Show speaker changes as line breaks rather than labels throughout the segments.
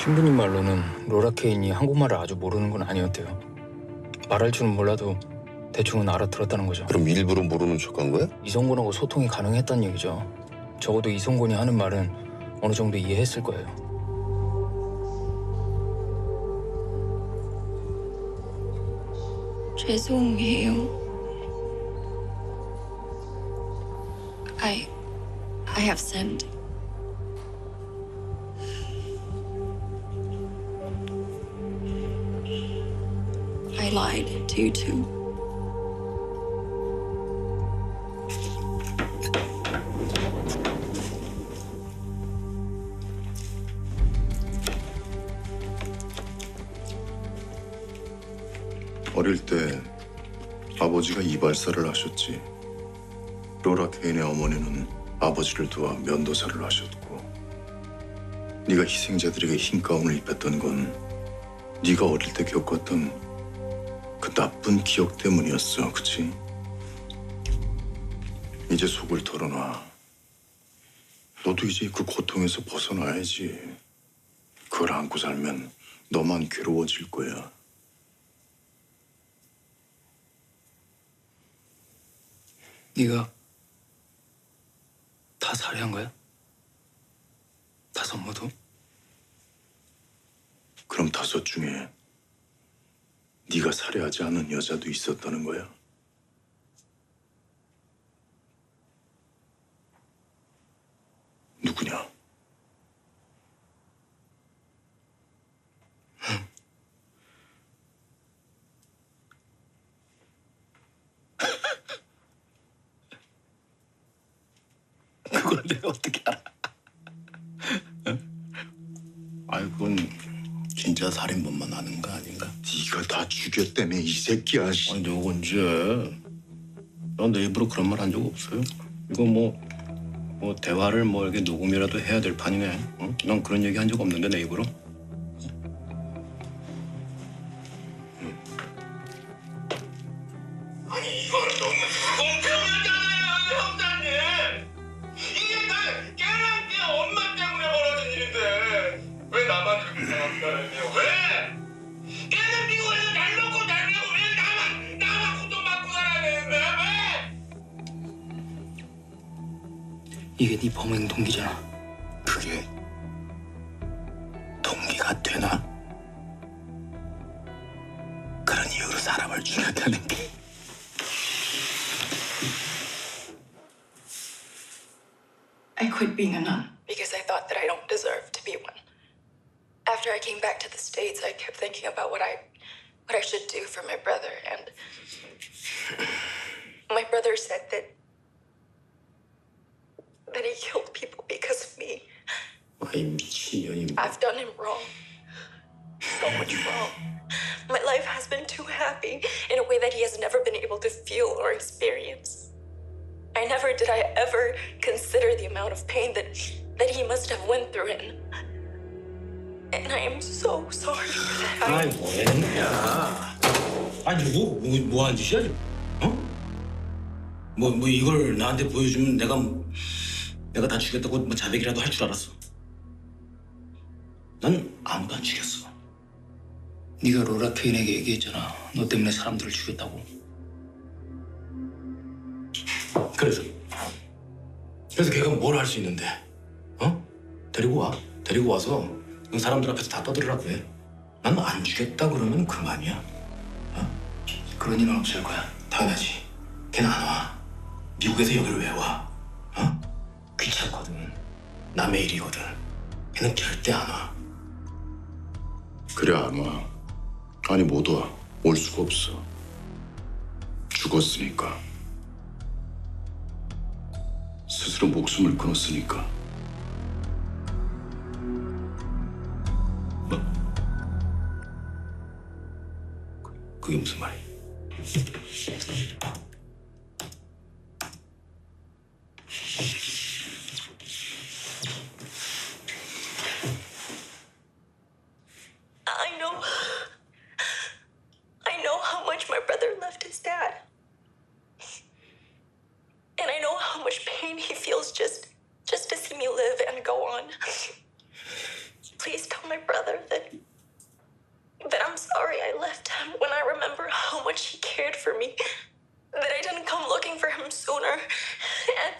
신부님 말로는 로라 케인이 한국말을 아주 모르는 건 아니었대요. 말할 줄은 몰라도 대충은 알아들었다는 거죠.
그럼 일부러 모르는 척한 거야?
이성곤하고 소통이 가능했다는 얘기죠. 적어도 이성곤이 하는 말은 어느 정도 이해했을 거예요.
죄송해요. I I have sinned. Lied to you too.
어릴 때 아버지가 이발사를 하셨지. 로라 케인의 어머니는 아버지를 도와 면도사를 하셨고 네가 희생자들에게 흰 가운을 입혔던 건 네가 어릴 때 겪었던 그 나쁜 기억 때문이었어, 그치? 이제 속을 털어놔. 너도 이제 그 고통에서 벗어나야지. 그걸 안고 살면 너만 괴로워질 거야.
네가 다 살해한 거야? 다섯 모두?
그럼 다섯 중에 네가 살해하지 않은 여자도 있었다는 거야? 누구냐?
그걸 내가 어떻게 알아?
죽였다며 이 새끼야. 씨.
아니 언제? 난내 입으로 그런 말 한 적 없어요. 이거 뭐, 뭐 대화를 뭐 이렇게 녹음이라도 해야 될 판이네. 응? 난 그런 얘기 한 적 없는데 내 입으로.
이게
네 범행 동기잖아.
그게 동기가 되나? 그런 이유로 사람을 죽였다는 게.
I quit being a nun because I thought that I don't deserve to be one. After I came back to the States, I kept thinking about what I what I should do for my brother and my brother said that that he killed people because of me.
아이 미친년이.
I've done him wrong. So much wrong. My life has been too happy in a way that he has never been able to feel or experience. I never did I ever consider the amount of pain that that he must have went through and and I am so sorry for that. I-
아이 뭐야? 아니 뭐, 뭐, 뭐 하는 짓이야 지금? 어? 뭐, 뭐 이걸 나한테 보여주면 내가 내가 다 죽였다고 뭐 자백이라도 할 줄 알았어. 난 아무도 안 죽였어.
네가 로라 케인에게 얘기했잖아. 너 때문에 사람들을 죽였다고.
그래서 그래서 걔가 뭘 할 수 있는데? 어? 데리고 와. 데리고 와서 그 사람들 앞에서 다 떠들으라고 해. 난 안 죽였다 그러면 그만이야.
그런 일은 없을 거야.
당연하지. 걔는 안 와. 미국에서 여기를 왜 와? 어? 귀찮거든. 남의 일이거든. 걔는 절대 안 와.
그래 안 와. 아니 못 와. 올 수가 없어. 죽었으니까. 스스로 목숨을 끊었으니까.
뭐? 그게 무슨 말이야?
Loved his dad. And I know how much pain he feels just just to see me live and go on. Please tell my brother brother that that I'm sorry I left him when I remember how much he cared for me. That I didn't come looking for him sooner. And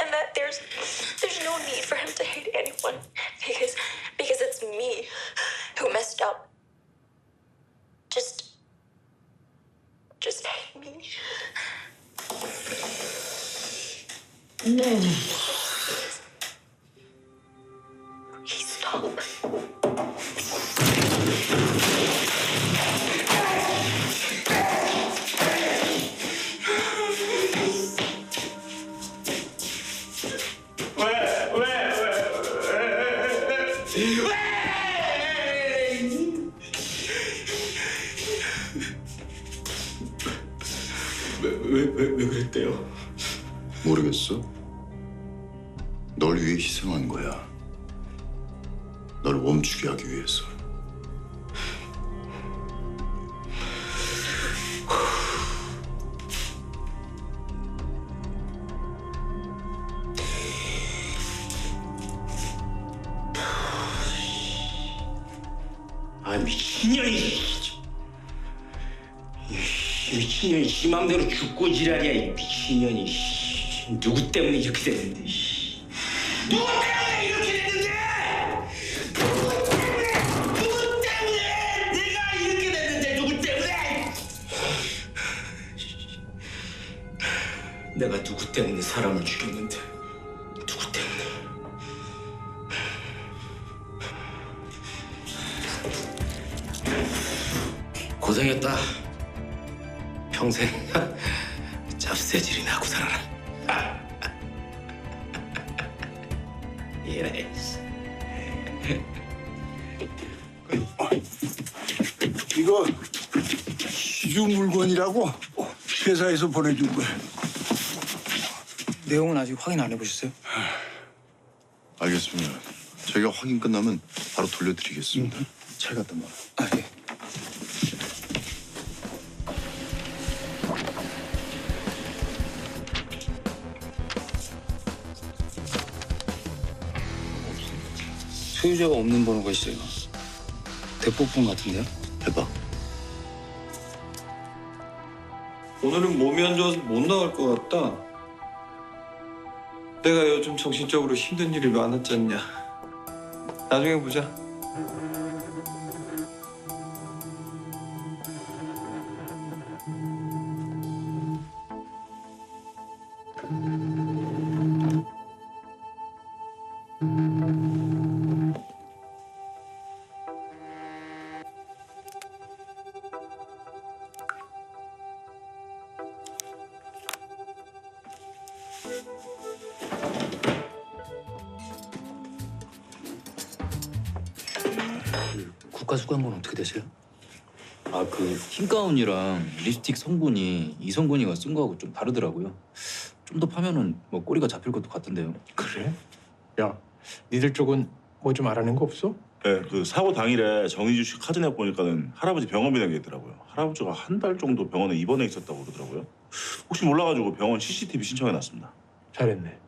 and that there's there's no need for him to hate anyone because because it's me who messed up. Just just hate me. Please stop.
미친년이 이 미친년이 지 맘대로 죽고 지랄이야 이 미친년이 씨. 누구 때문에 이렇게 됐는데 고생했다. 평생 잡새질이나 하고 살아라. 이래.
이거 시주 물건이라고 회사에서 보내준 거야.
내용은 아직 확인 안 해보셨어요?
알겠습니다. 저희가 확인 끝나면 바로 돌려드리겠습니다. 잘 갖다 놔.
아 예. 소유자가 없는 번호가 있어요. 대포폰 같은데요?
해봐.
오늘은 몸이 안 좋아서 못 나갈 것 같다. 내가 요즘 정신적으로 힘든 일이 많았지 않냐. 나중에 보자.
어떻게 되세요?
아 그 흰 가운이랑 립스틱 성분이 이성근이가 쓴 거하고 좀 다르더라고요. 좀 더 파면은 뭐 꼬리가 잡힐 것도 같은데요.
그래? 야, 니들 쪽은 뭐 좀 알아낸 거 없어?
네, 그 사고 당일에 정희주 씨 카드 내고 보니까는 할아버지 병원비나 게 있더라고요. 할아버지가 한 달 정도 병원에 입원해 있었다고 그러더라고요. 혹시 몰라가지고 병원 CCTV 신청해 놨습니다.
잘했네.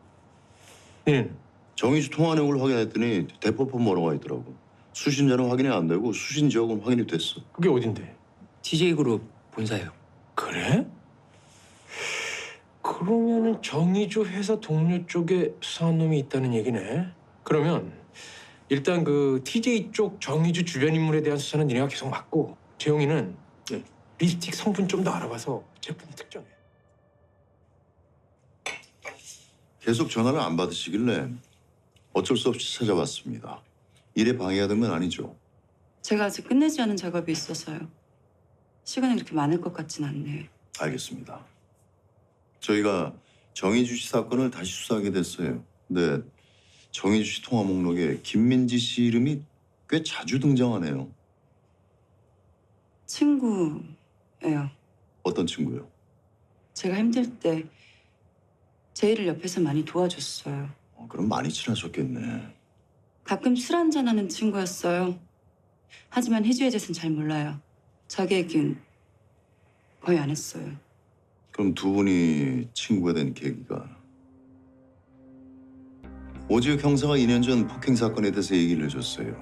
니는
정의주 통화 내용을 확인했더니 대포폰 번호가 있더라고. 수신자는 확인이 안 되고 수신 지역은 확인이 됐어.
그게 어딘데?
TJ 그룹 본사예요.
그래? 그러면은 정의주 회사 동료 쪽에 수상한 놈이 있다는 얘기네. 그러면 일단 그 TJ 쪽 정의주 주변 인물에 대한 수사는 니네가 계속 맡고 재용이는
네.
립스틱 성분 좀 더 알아봐서 제품 특정해.
계속 전화를 안 받으시길래 어쩔 수 없이 찾아왔습니다. 일에 방해가 된건 아니죠.
제가 아직 끝내지 않은 작업이 있어서요. 시간이 그렇게 많을 것 같진 않네요.
알겠습니다. 저희가 정의주 씨 사건을 다시 수사하게 됐어요. 근데 정의주 씨 통화 목록에 김민지 씨 이름이 꽤 자주 등장하네요.
친구예요.
어떤 친구요?
제가 힘들 때 제이를 옆에서 많이 도와줬어요.
어, 그럼 많이 친하셨겠네.
가끔 술 한잔하는 친구였어요. 하지만 희주에 대해서는 잘 몰라요. 자기 얘기는 거의 안 했어요.
그럼 두 분이 친구가 된 계기가 오지혁 형사가 2년 전 폭행 사건에 대해서 얘기를 해줬어요.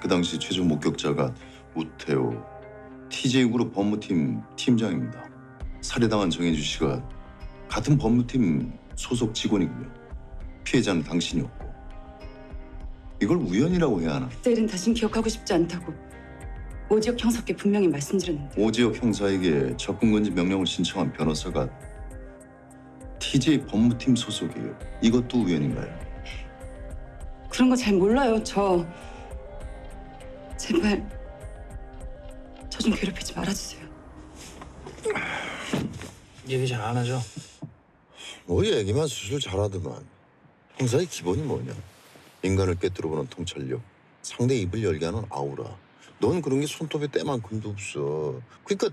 그 당시 최종 목격자가 우태호 TJ 그룹 법무팀 팀장입니다. 살해당한 정혜주 씨가 같은 법무팀 소속 직원이고요. 피해자는 당신이었고 이걸 우연이라고 해야 하나?
그때 일은 다신 기억하고 싶지 않다고 오지혁 형사께 분명히 말씀드렸는데
오지혁 형사에게 접근 금지 명령을 신청한 변호사가 TJ 법무팀 소속이에요. 이것도 우연인가요?
그런 거 잘 몰라요. 저 제발 저 좀 괴롭히지 말아주세요.
얘기 잘 안 하죠?
뭐 얘기만 수술 잘하더만. 형사의 기본이 뭐냐? 인간을 꿰뚫어보는 통찰력, 상대 입을 열게 하는 아우라. 넌 그런 게 손톱에 때만큼도 없어. 그러니까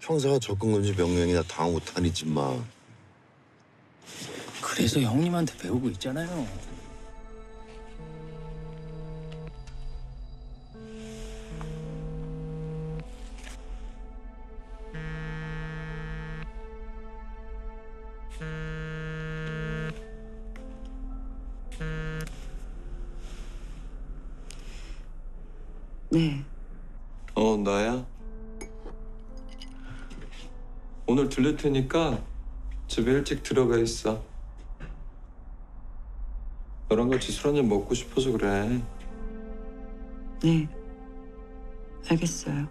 형사가 접근금지 명령이나 당하고 다니지 마.
그래서 형님한테 배우고 있잖아요.
네.
어 나야. 오늘 들릴 테니까 집에 일찍 들어가 있어. 너랑 같이 술 한잔 먹고 싶어서 그래.
네. 알겠어요.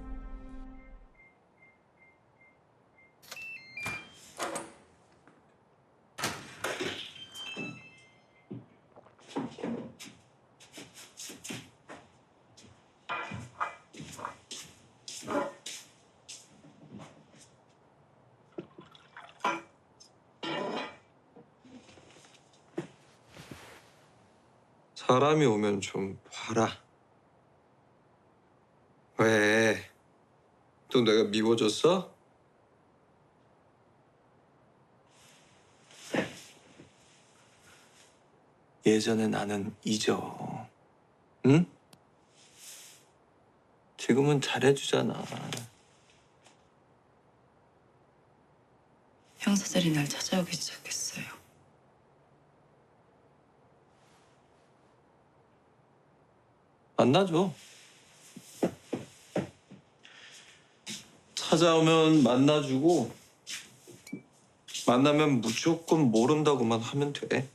사람이 오면 좀 봐라. 왜? 또 내가 미워졌어? 예전에 나는 잊어. 응? 지금은 잘해주잖아.
형사들이 날 찾아오기 시작했어요.
만나줘. 찾아오면 만나주고 만나면 무조건 모른다고만 하면 돼.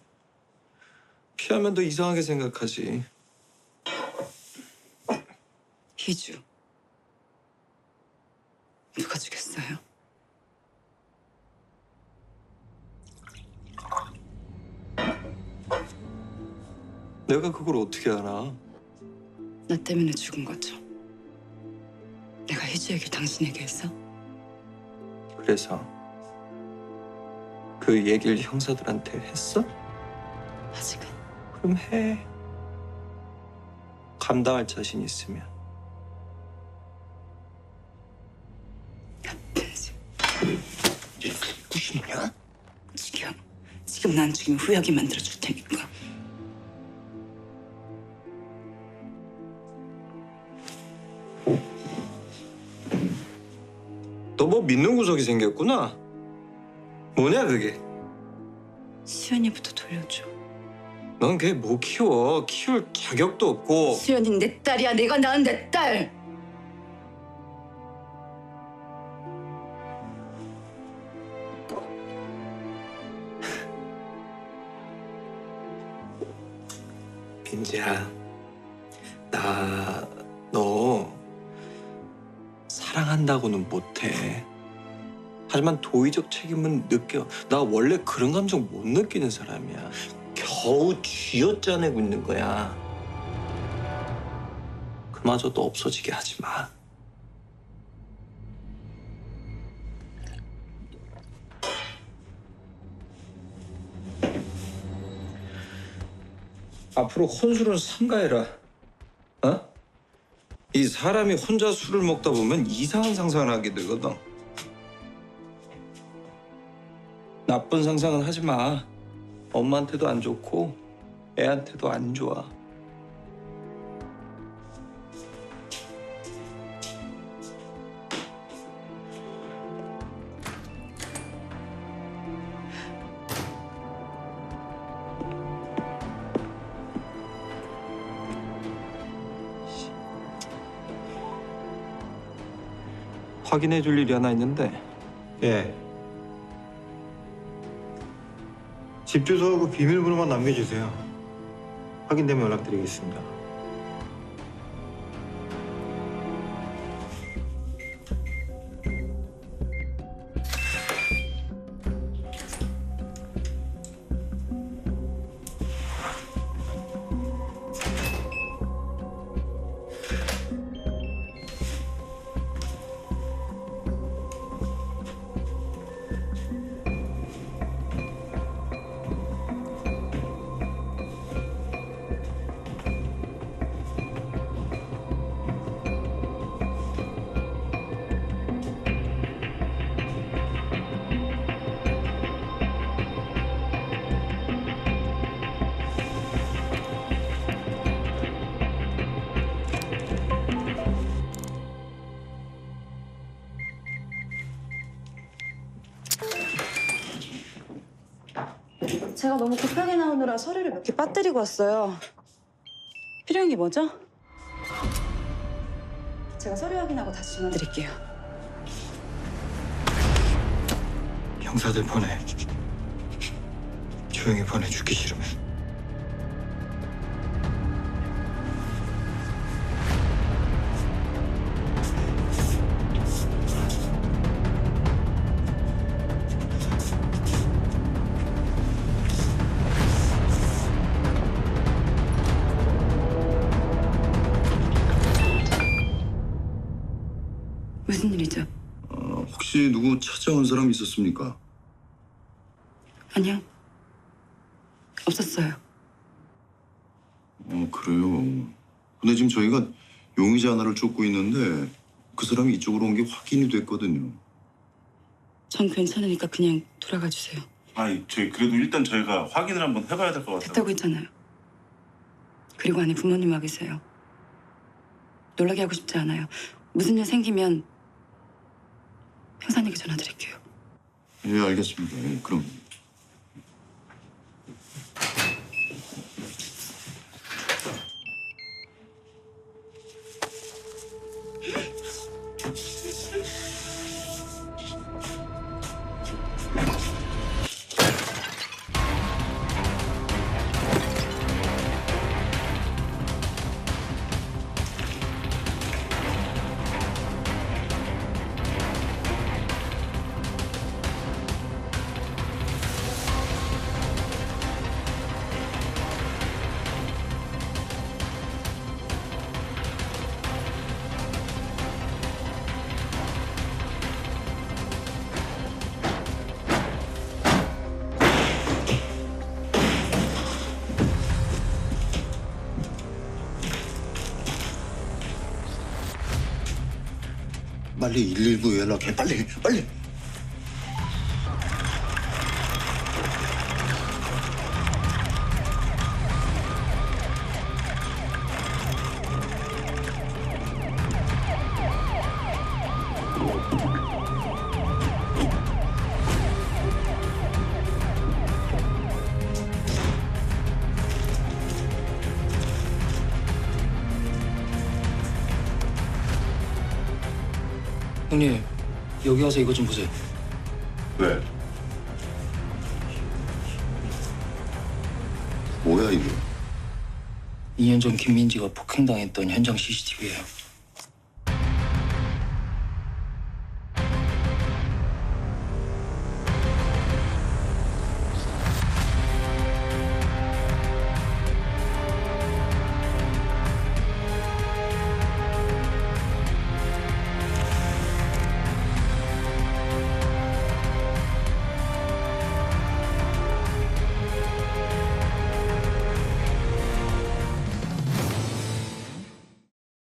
피하면 더 이상하게 생각하지.
희주. 누가 죽였어요?
내가 그걸 어떻게 알아?
나 때문에 죽은 거죠. 내가 희주 얘기를 당신에게 해서
그래서 그 얘기를 형사들한테 했어?
아직은
그럼 해. 감당할 자신 있으면.
무슨이야? 지금 지금 난 지금 후회하게 만들어 줄 테니까.
너뭐 믿는 구석이 생겼구나. 뭐냐 그게?
수연이부터 돌려줘.
넌 걔 못 키워. 키울 자격도 없고.
수연이 내 딸이야. 내가 낳은 내 딸.
민지야, 나 사랑한다고는 못해. 하지만 도의적 책임은 느껴. 나 원래 그런 감정 못 느끼는 사람이야. 겨우 쥐어짜내고 있는 거야. 그마저도 없어지게 하지 마. 앞으로 혼술은 삼가해라. 어? 이 사람이 혼자 술을 먹다 보면 이상한 상상을 하게 되거든. 나쁜 상상은 하지 마. 엄마한테도 안 좋고 애한테도 안 좋아. 확인해 줄 일이 하나 있는데
예. 집 주소하고 비밀번호만 남겨주세요. 확인되면 연락드리겠습니다.
너무 급하게 나오느라 서류를 몇 개 빠뜨리고 왔어요. 필요한 게 뭐죠? 제가 서류 확인하고 다시 전화 드릴게요.
형사들 보내. 조용히 보내 죽기 싫으면.
무슨 일이죠?
어, 혹시 누구 찾아온 사람 있었습니까?
아니요. 없었어요.
어 그래요. 근데 지금 저희가 용의자 하나를 쫓고 있는데 그 사람이 이쪽으로 온 게 확인이 됐거든요.
전 괜찮으니까 그냥 돌아가 주세요.
아니 저희 그래도 일단 저희가 확인을 한번 해봐야 될 것 같아요.
됐다고 했잖아요. 그리고 안에 부모님 와 계세요. 놀라게 하고 싶지 않아요. 무슨 일 생기면 형사님께 전화 드릴게요.
예 알겠습니다. 예, 그럼 빨리 119 연락해. 빨리 빨리.
와서 이거 좀 보세요.
왜? 뭐야 이게?
2년 전 김민지가 폭행당했던 현장 CCTV예요.